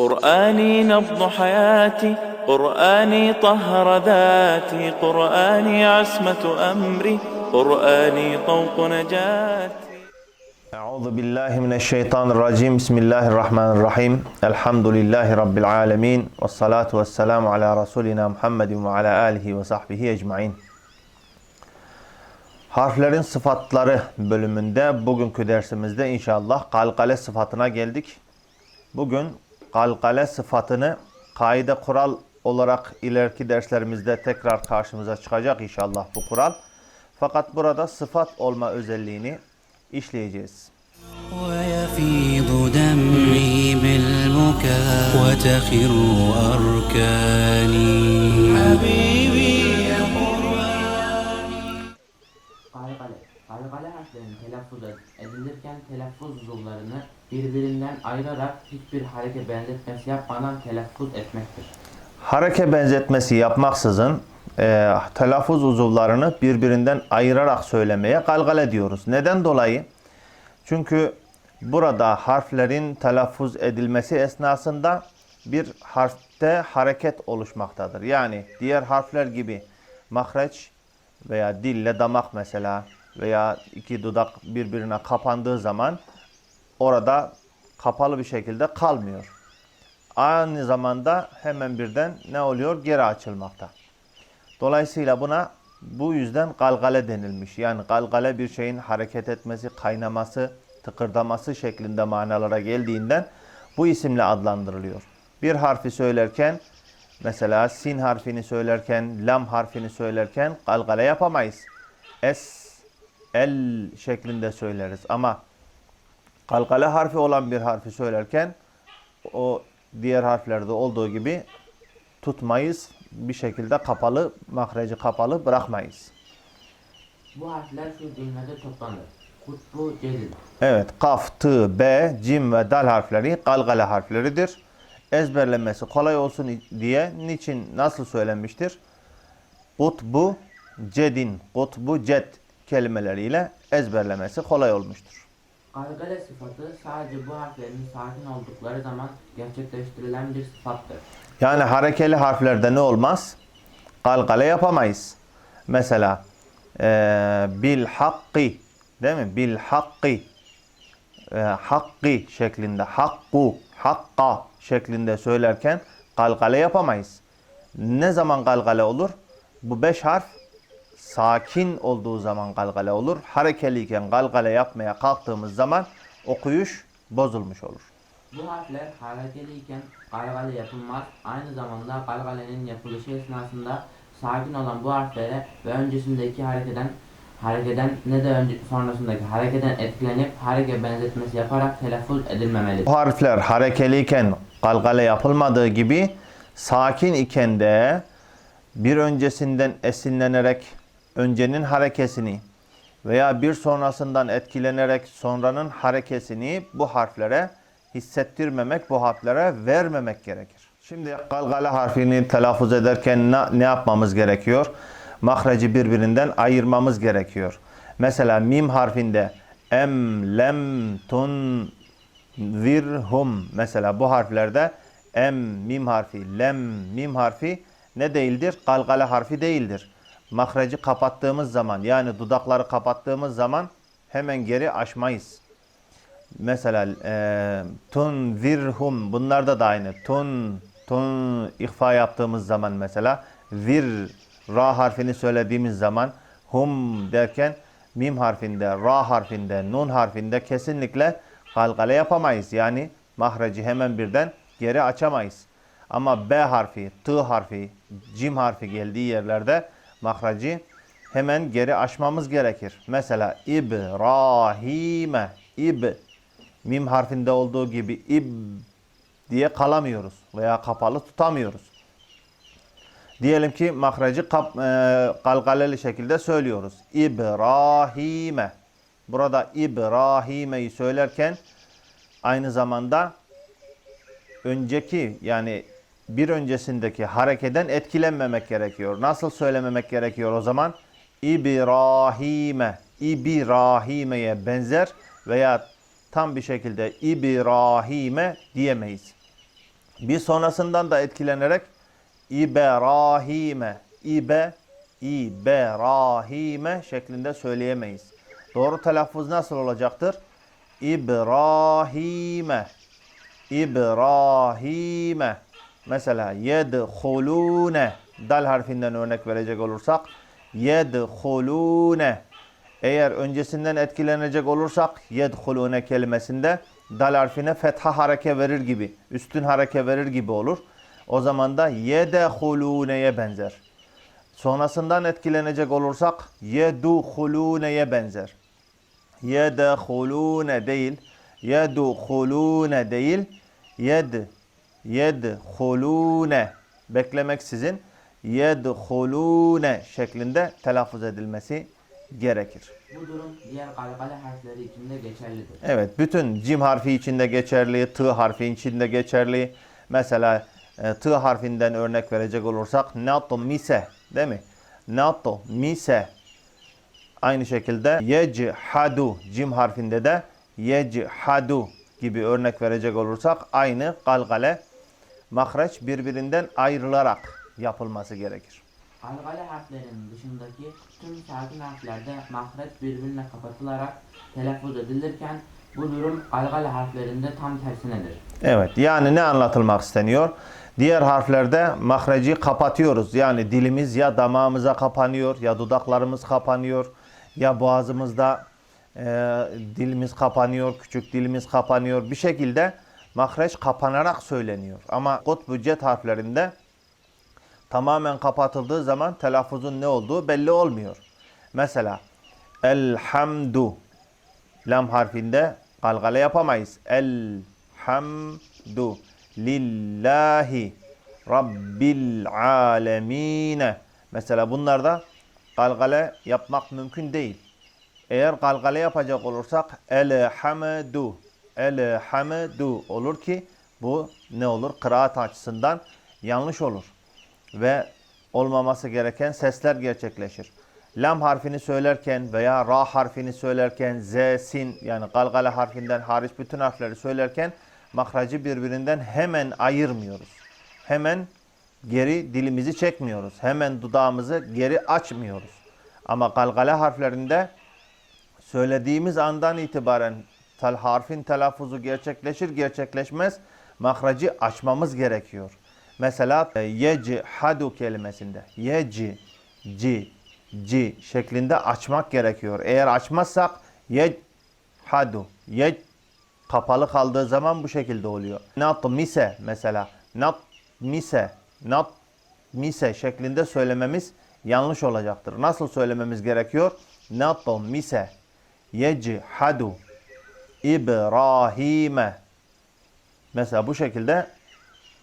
قرآني نبض حياتي قرآني طهر ذاتي قرآني عصمة أمري قرآني طوق نجاتي أعوذ بالله من الشيطان الرجيم بسم الله الرحمن الرحيم الحمد لله رب العالمين والصلاة والسلام على رسولنا محمد وعلى آله وصحبه أجمعين Harflerin sıfatları bölümünde bugünkü dersimizde inşallah kalkale sıfatına geldik. Bugün kalkale sıfatını kaide kural olarak ileriki derslerimizde tekrar karşımıza çıkacak inşallah bu kural. Fakat burada sıfat olma özelliğini işleyeceğiz. ويفيض دمعي بالبكاء وتخر أركاني حبيبي telaffuzu edilirken telaffuz uzuvlarını birbirinden ayırarak hiçbir hareke benzetmesi yapmadan telaffuz etmektir. Hareke benzetmesi yapmaksızın e, telaffuz uzuvlarını birbirinden ayırarak söylemeye galgale diyoruz. Neden dolayı? Çünkü burada harflerin telaffuz edilmesi esnasında bir harfte hareket oluşmaktadır. Yani diğer harfler gibi mahreç veya dille damak mesela veya iki dudak birbirine kapandığı zaman orada kapalı bir şekilde kalmıyor. Aynı zamanda hemen birden ne oluyor? Geri açılmakta. Dolayısıyla buna bu yüzden galgale denilmiş. Yani galgale bir şeyin hareket etmesi, kaynaması, tıkırdaması şeklinde manalara geldiğinden bu isimle adlandırılıyor. Bir harfi söylerken mesela sin harfini söylerken, lam harfini söylerken galgale yapamayız. Es, el şeklinde söyleriz ama galgale harfi olan bir harfi söylerken o diğer harflerde olduğu gibi tutmayız. Bir şekilde kapalı, mahreci kapalı bırakmayız. Bu harfler şu cümlede toplanır. Kutbu celil. Evet, kaf, tı, b, cim ve dal harfleri galgale harfleridir. Ezberlenmesi kolay olsun diye niçin, nasıl söylenmiştir? Kutbu, cedin, kutbu, ced kelimeleriyle ezberlemesi kolay olmuştur. Galgale sıfatı sadece bu harflerin sakin oldukları zaman gerçekleştirilen bir sıfattır. Yani harekeli harflerde ne olmaz? Galgale yapamayız. Mesela eee bil hakkı değil mi? Bil hakkı e, hakkı şeklinde hakku, hakka şeklinde söylerken galgale yapamayız. Ne zaman galgale olur? Bu beş harf sakin olduğu zaman galgale olur. Harekeliyken galgale yapmaya kalktığımız zaman okuyuş bozulmuş olur. Bu harfler harekeliyken galgale yapılmaz. Aynı zamanda galgalenin yapılışı esnasında sakin olan bu harflere ve öncesindeki harekeden harekeden ne de önce sonrasındaki harekeden etkilenip hareke benzetmesi yaparak telaffuz edilmemelidir. Bu harfler harekeliyken galgale yapılmadığı gibi sakin iken de bir öncesinden esinlenerek öncenin harekesini veya bir sonrasından etkilenerek sonranın harekesini bu harflere hissettirmemek, bu harflere vermemek gerekir. Şimdi galgale harfini telaffuz ederken ne, ne yapmamız gerekiyor? Mahreci birbirinden ayırmamız gerekiyor. Mesela mim harfinde em, lem, tun, zirhum mesela bu harflerde em mim harfi, lem mim harfi ne değildir? Galgale harfi değildir. Mahreci kapattığımız zaman yani dudakları kapattığımız zaman hemen geri açmayız. Mesela e, tun zirhum bunlarda da aynı. Tun tun ihfa yaptığımız zaman mesela zir ra harfini söylediğimiz zaman hum derken mim harfinde, ra harfinde, nun harfinde kesinlikle galgale yapamayız. Yani mahreci hemen birden geri açamayız. Ama B harfi, T harfi, Cim harfi geldiği yerlerde mahreci hemen geri açmamız gerekir. Mesela İbrahim'e, İb, mim harfinde olduğu gibi İb diye kalamıyoruz veya kapalı tutamıyoruz. Diyelim ki mahreci kap, e, galgaleli şekilde söylüyoruz. İbrahim'e. Burada İbrahim'e'yi söylerken aynı zamanda önceki yani bir öncesindeki harekeden etkilenmemek gerekiyor. Nasıl söylememek gerekiyor o zaman? İbrahim'e, İbrahim'e benzer veya tam bir şekilde İbrahim'e diyemeyiz. Bir sonrasından da etkilenerek İbrahim'e, İbe, İbrahim'e şeklinde söyleyemeyiz. Doğru telaffuz nasıl olacaktır? İbrahim'e, İbrahim'e. Mesela yedhulune dal harfinden örnek verecek olursak yedhulune eğer öncesinden etkilenecek olursak yedhulune kelimesinde dal harfine fetha hareke verir gibi, üstün hareke verir gibi olur. O zaman da yedhulune'ye benzer. Sonrasından etkilenecek olursak yeduhulune'ye benzer. Yedhulune değil, yeduhulune değil, yed yedhulune beklemeksizin yedhulune şeklinde telaffuz edilmesi gerekir. Bu durum diğer galgale harfleri için de geçerlidir. Evet, bütün cim harfi içinde geçerli, tı harfi içinde geçerli. Mesela e, tı harfinden örnek verecek olursak nato mise değil mi? Nato mise. Aynı şekilde yechadu cim harfinde de yechadu gibi örnek verecek olursak aynı galgale mahreç birbirinden ayrılarak yapılması gerekir. Galgale harflerinin dışındaki tüm sakin harflerde mahreç birbirine kapatılarak telaffuz edilirken bu durum galgale harflerinde tam tersinedir. Evet yani ne anlatılmak isteniyor? Diğer harflerde mahreci kapatıyoruz. Yani dilimiz ya damağımıza kapanıyor ya dudaklarımız kapanıyor ya boğazımızda e, dilimiz kapanıyor, küçük dilimiz kapanıyor. Bir şekilde mahreç kapanarak söyleniyor. Ama kutbu cet harflerinde tamamen kapatıldığı zaman telaffuzun ne olduğu belli olmuyor. Mesela elhamdu lam harfinde galgale yapamayız. Elhamdu lillahi rabbil alemine. Mesela bunlarda galgale yapmak mümkün değil. Eğer galgale yapacak olursak elhamdu elhamdu olur ki bu ne olur? Kıraat açısından yanlış olur. Ve olmaması gereken sesler gerçekleşir. Lam harfini söylerken veya ra harfini söylerken z, sin yani galgale harfinden hariç bütün harfleri söylerken mahracı birbirinden hemen ayırmıyoruz. Hemen geri dilimizi çekmiyoruz. Hemen dudağımızı geri açmıyoruz. Ama galgale harflerinde söylediğimiz andan itibaren tel harfin telaffuzu gerçekleşir gerçekleşmez mahracı açmamız gerekiyor. Mesela e, yechadu kelimesinde yeci ci ci şeklinde açmak gerekiyor. Eğer açmazsak yechadu ye kapalı kaldığı zaman bu şekilde oluyor. Nat mise mesela nat mise nat mise şeklinde söylememiz yanlış olacaktır. Nasıl söylememiz gerekiyor? Nat mise yechadu İbrahim'e. Mesela bu şekilde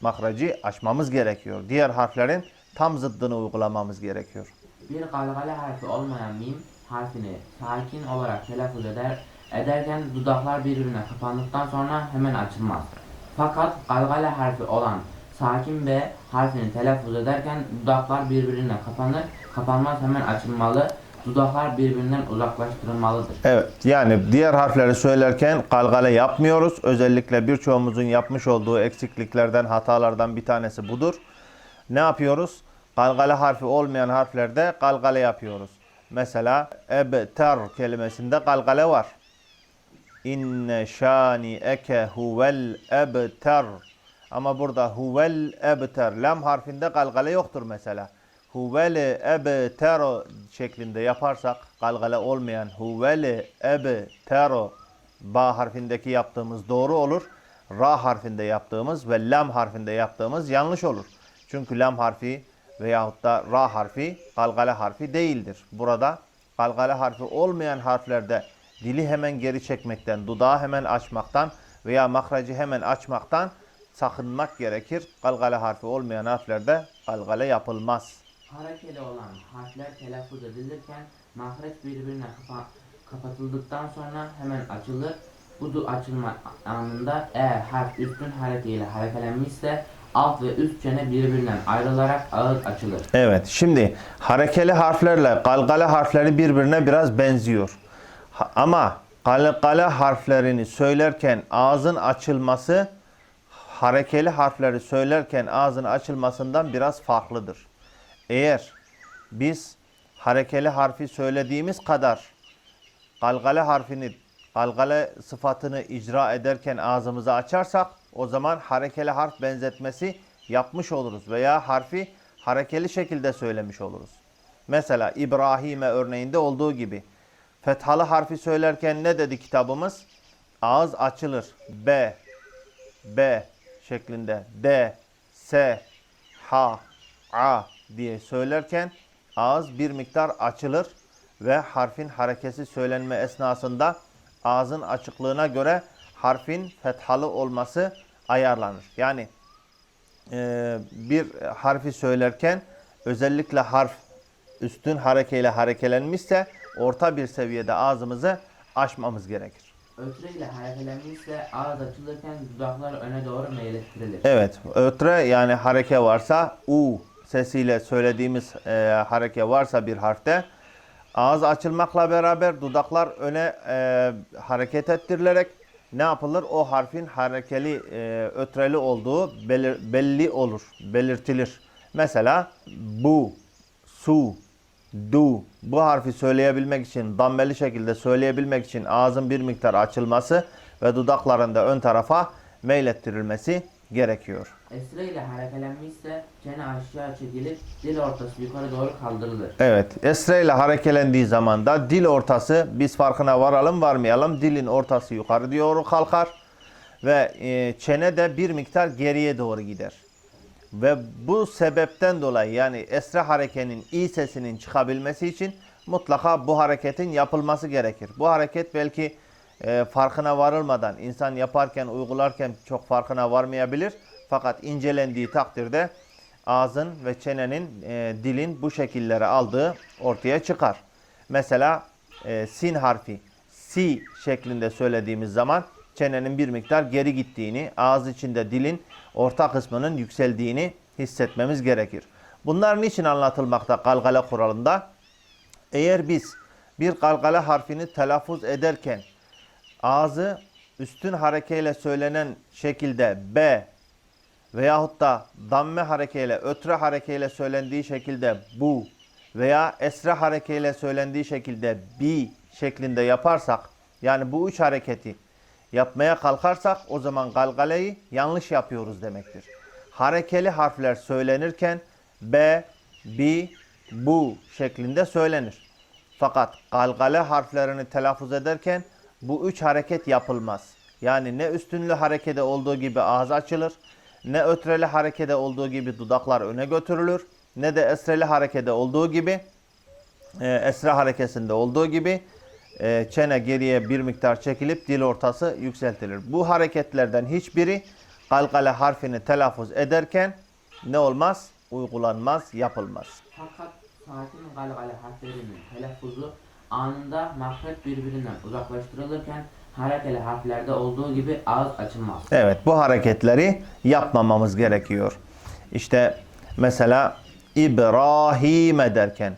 mahracı açmamız gerekiyor. Diğer harflerin tam zıddını uygulamamız gerekiyor. Bir galgale harfi olmayan mim harfini sakin olarak telaffuz eder, ederken dudaklar birbirine kapandıktan sonra hemen açılmaz. Fakat galgale harfi olan sakin B harfini telaffuz ederken dudaklar birbirine kapanır, kapanmaz hemen açılmalı, dudaklar birbirinden uzaklaştırılmalıdır. Evet yani diğer harfleri söylerken galgale yapmıyoruz. Özellikle birçoğumuzun yapmış olduğu eksikliklerden, hatalardan bir tanesi budur. Ne yapıyoruz? Galgale harfi olmayan harflerde galgale yapıyoruz. Mesela ebter kelimesinde galgale var. İnne şani eke huvel ebter. Ama burada huvel ebter. Lam harfinde galgale yoktur mesela. Huvel ebter şeklinde yaparsak galgale olmayan huvel ebter ba harfindeki yaptığımız doğru olur. Ra harfinde yaptığımız ve lam harfinde yaptığımız yanlış olur. Çünkü lam harfi veyahut da ra harfi galgale harfi değildir. Burada galgale harfi olmayan harflerde dili hemen geri çekmekten, dudağı hemen açmaktan veya mahracı hemen açmaktan sakınmak gerekir. Galgale harfi olmayan harflerde galgale yapılmaz. Harekeli olan harfler telaffuz edilirken mahreç birbirine kapa- kapatıldıktan sonra hemen açılır. Bu açılma anında eğer harf üstün harekeyle harekelenmişse alt ve üst çene birbirinden ayrılarak ağız açılır. Evet, şimdi harekeli harflerle galgale harfleri birbirine biraz benziyor. Ha- ama galgale harflerini söylerken ağzın açılması harekeli harfleri söylerken ağzın açılmasından biraz farklıdır. Eğer biz harekeli harfi söylediğimiz kadar galgale harfini, galgale sıfatını icra ederken ağzımızı açarsak o zaman harekeli harf benzetmesi yapmış oluruz veya harfi harekeli şekilde söylemiş oluruz. Mesela İbrahim'e örneğinde olduğu gibi fethalı harfi söylerken ne dedi kitabımız? Ağız açılır. B, B şeklinde D, S, H, A diye söylerken ağız bir miktar açılır ve harfin harekesi söylenme esnasında ağzın açıklığına göre harfin fethalı olması ayarlanır. Yani e, bir harfi söylerken özellikle harf üstün harekeyle harekelenmişse orta bir seviyede ağzımızı açmamız gerekir. Ötre ile hareketlenmişse ağız açılırken dudaklar öne doğru meylettirilir. Evet, ötre yani hareke varsa u sesiyle söylediğimiz e, hareke varsa bir harfte ağız açılmakla beraber dudaklar öne e, hareket ettirilerek ne yapılır? O harfin harekeli, e, ötreli olduğu belir- belli olur, belirtilir. Mesela bu, su, du bu harfi söyleyebilmek için, dammeli şekilde söyleyebilmek için ağzın bir miktar açılması ve dudakların da ön tarafa meylettirilmesi gerekiyor. Esre ile hareketlenmişse çene aşağı çekilip dil ortası yukarı doğru kaldırılır. Evet, esre ile harekelendiği zaman da dil ortası biz farkına varalım varmayalım dilin ortası yukarı doğru kalkar ve e, çene de bir miktar geriye doğru gider. Ve bu sebepten dolayı yani esre harekenin i sesinin çıkabilmesi için mutlaka bu hareketin yapılması gerekir. Bu hareket belki e, farkına varılmadan insan yaparken uygularken çok farkına varmayabilir. Fakat incelendiği takdirde ağzın ve çenenin e, dilin bu şekilleri aldığı ortaya çıkar. Mesela e, sin harfi si şeklinde söylediğimiz zaman çenenin bir miktar geri gittiğini, ağız içinde dilin orta kısmının yükseldiğini hissetmemiz gerekir. Bunlar niçin anlatılmakta galgale kuralında? Eğer biz bir galgale harfini telaffuz ederken ağzı üstün harekeyle söylenen şekilde B veyahut da damme harekeyle, ötre harekeyle söylendiği şekilde bu veya esre harekeyle söylendiği şekilde bi şeklinde yaparsak yani bu üç hareketi yapmaya kalkarsak o zaman galgaleyi yanlış yapıyoruz demektir. Harekeli harfler söylenirken B, bi, bu şeklinde söylenir. Fakat galgale harflerini telaffuz ederken bu üç hareket yapılmaz. Yani ne üstünlü harekede olduğu gibi ağız açılır, ne ötreli harekede olduğu gibi dudaklar öne götürülür, ne de esreli harekede olduğu gibi, e, esre harekesinde olduğu gibi e, çene geriye bir miktar çekilip dil ortası yükseltilir. Bu hareketlerden hiçbiri galgale harfini telaffuz ederken ne olmaz? Uygulanmaz, yapılmaz. Fakat sakin galgale harflerinin telaffuzu anında mahrek birbirinden uzaklaştırılırken harekeli harflerde olduğu gibi ağız açılmaz. Evet bu hareketleri yapmamamız gerekiyor. İşte mesela İbrahim derken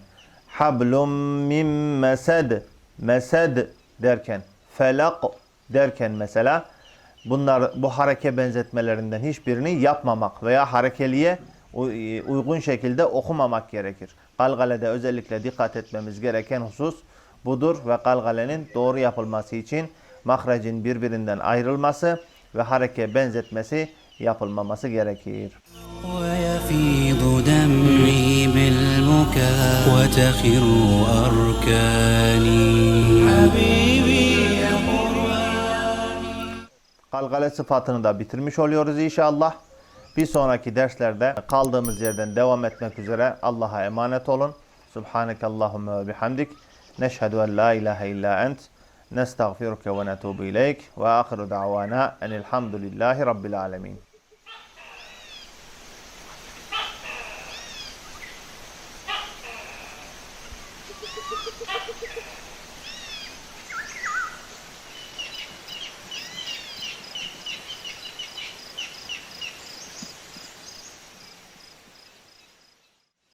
hablum min mesed mesed derken felak derken mesela bunlar bu hareke benzetmelerinden hiçbirini yapmamak veya harekeliye uy- uygun şekilde okumamak gerekir. Galgalede özellikle dikkat etmemiz gereken husus budur ve galgalenin doğru yapılması için mahrecin birbirinden ayrılması ve hareke benzetmesi yapılmaması gerekir. ويفيض دمعي بالبكاء وتخر أركاني حبيبي يا Galgale sıfatını da bitirmiş oluyoruz inşallah. Bir sonraki derslerde kaldığımız yerden devam etmek üzere Allah'a emanet olun. Subhaneke Allahümme ve bihamdik. نشهد أن لا إله إلا أنت نستغفرك ونتوب إليك وآخر دعوانا أن الحمد لله رب العالمين.